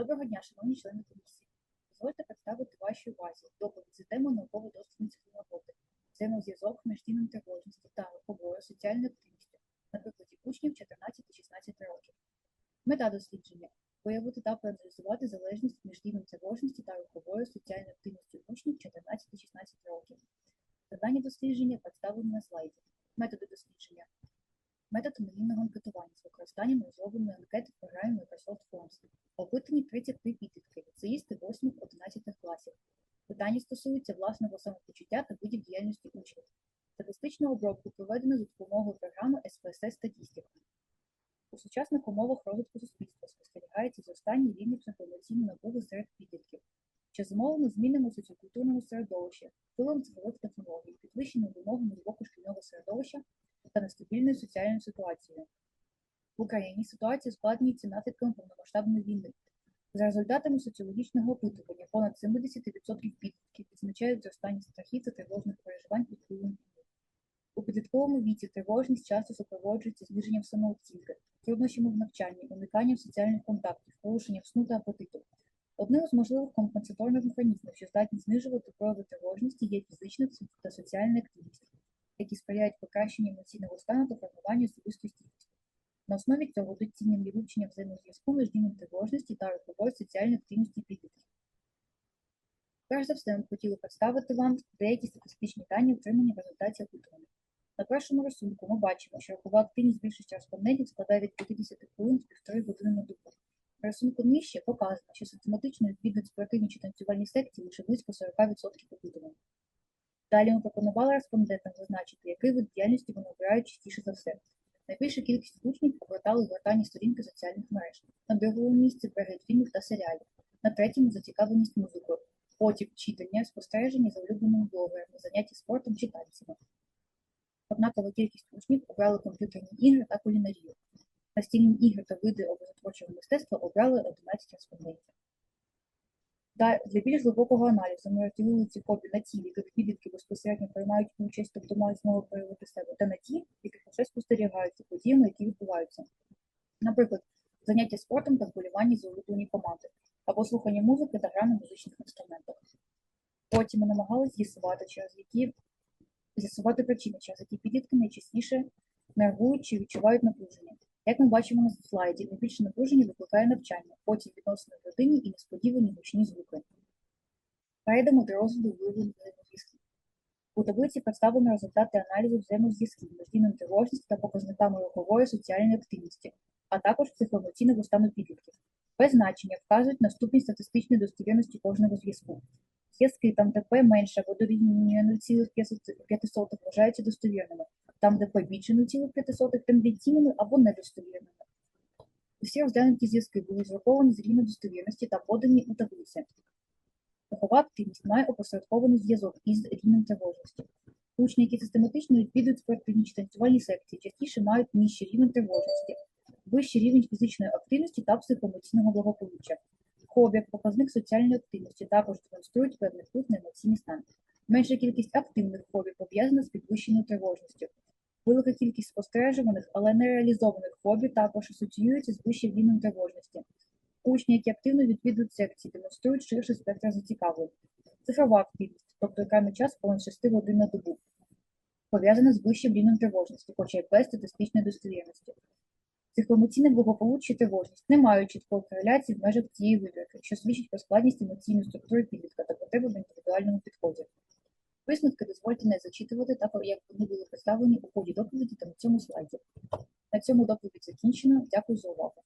Доброго дня, шановні члени комісії. Дозвольте представити вашій увазі доповідь за темою науково-дослідницької роботи, взаємозв'язок між рівнем тривожності та руховою соціальною активністю на прикладі учнів 14-16 років. Мета дослідження виявити та проаналізувати залежність між рівнем тривожності та руховою соціальною активністю учнів 14-16 років. Завдання дослідження представлені на слайді. Методи дослідження. Метод анонимного анкетування з використанням розробленої анкети в програмі Microsoft Forms. Опитані 33 підлітки, ліцеїсти 8-11 класів. Питання стосуються власного самопочуття та видів діяльності учнів. Статистичну обробку проведено за допомогою програми SPSS Статістика. У сучасних умовах розвитку суспільства спостерігається зростання рівня психоемоційної напруги серед підлітків, що зумовлено змінами у соціокультурному середовищі, впливом цифрових технологій, підвищеною вимогами з боку шкільного середовища та нестабільною соціальною ситуацією. В Україні ситуація ускладнюється наслідками повномасштабної війни. За результатами соціологічного опитування, понад 70% підлітків відзначають зростання страхів та тривожних переживань під впливом війни. У підлітковому віці тривожність часто супроводжується зниженням самооцінки, труднощами в навчанні, униканням соціальних контактів, порушенням сну та апетиту. Одним з можливих компенсаторних механізмів, що здатні знижувати прояви тривожності, є фізична та соціальна активність, які сприяють покращенню емоційного стану та формуванню особистості. На основі цього доцільним є вивчення взаємозв'язку між рівнем тривожності та руховою соціальної активності підлітків. Перш за все, ми хотіли представити вам деякі статистичні дані, отримані в результаті опитування. На першому рисунку ми бачимо, що рухова активність більшості респондентів складає від 50 хвилин з півтори години на добу. На рисунку нижче показано, що систематично відвідують спортивні чи танцювальні секції лише близько 40% опитувань. Далі ми пропонували респондентам зазначити, який вид діяльності вони обирають частіше за все. Найбільша кількість учнів обертали гортані сторінки соціальних мереж, на другому місці перегляд фільмів та серіалів, на третьому зацікавленість музикою, потім читання, спостереження за улюбленими блогерами, заняття спортом чи танцями. Однакова кількість учнів обрали комп'ютерні ігри та кулінарію. Настільні ігри та види образотворчого мистецтва обрали 11 респондентів. Та для більш глибокого аналізу ми розділили ці хобі на ті, в яких підлітки безпосередньо приймають участь, тобто мають змогу проявити себе, та на ті, в яких лише спостерігають за подіями, які відбуваються. Наприклад, заняття спортом та вболівання за улюблені команди, або слухання музики та гра на музичних інструментах. Потім ми намагалися з'ясувати, через які з'ясувати причини, через які підлітки найчастіше нервують чи відчувають напруження. Як ми бачимо на слайді, найбільше напруження викликає навчання, потім відносини в родині і несподівані гучні звуки. Перейдемо до розгляду виявлення взаємозв'язків. У таблиці представлено результати аналізу взаємозв'язків між рівнем тривожності та показниками рухової соціальної активності, а також психоемоційного стану підлітків. Без значення вказують на ступінь статистичної достовірності кожного зв'язку. Зв'язки там, де P менше або дорівнює 0,5 вважаються достовірними, там, P більше 0,5 тенденційними або недостовірними. Усі розглянуті зв'язки були зраховані з рівнем достовірності та подані у таблиці. Рухова активність має опосередкований зв'язок із рівнем тривожності. Учні, які систематично відвідують спортивні танцювальні секції, частіше мають нижчий рівень тривожності, вищий рівень фізичної активності та психоемоційного благополуччя. Хобі як показник соціальної активності також демонструють певний вплив на емоційний стан. Менша кількість активних хобі пов'язана з підвищеною тривожністю. Велика кількість спостережуваних, але не реалізованих хобі також асоціюється з вищим рівнем тривожності. Учні, які активно відвідують секції, демонструють ширший спектр зацікавлень. Цифрова активність, тобто екранний час понад 6 годин на добу, пов'язана з вищим рівнем тривожності, хоча й без статистичної достовірності. Психоемоційне благополуччя і тривожність не мають чіткої кореляції в межах цієї вибірки, що свідчить про складність емоційної структури підлітка та потреби в індивідуальному підході. Висновки дозвольте не зачитувати, так як вони були представлені у ході доповіді та на цьому слайді. На цьому доповідь закінчено. Дякую за увагу.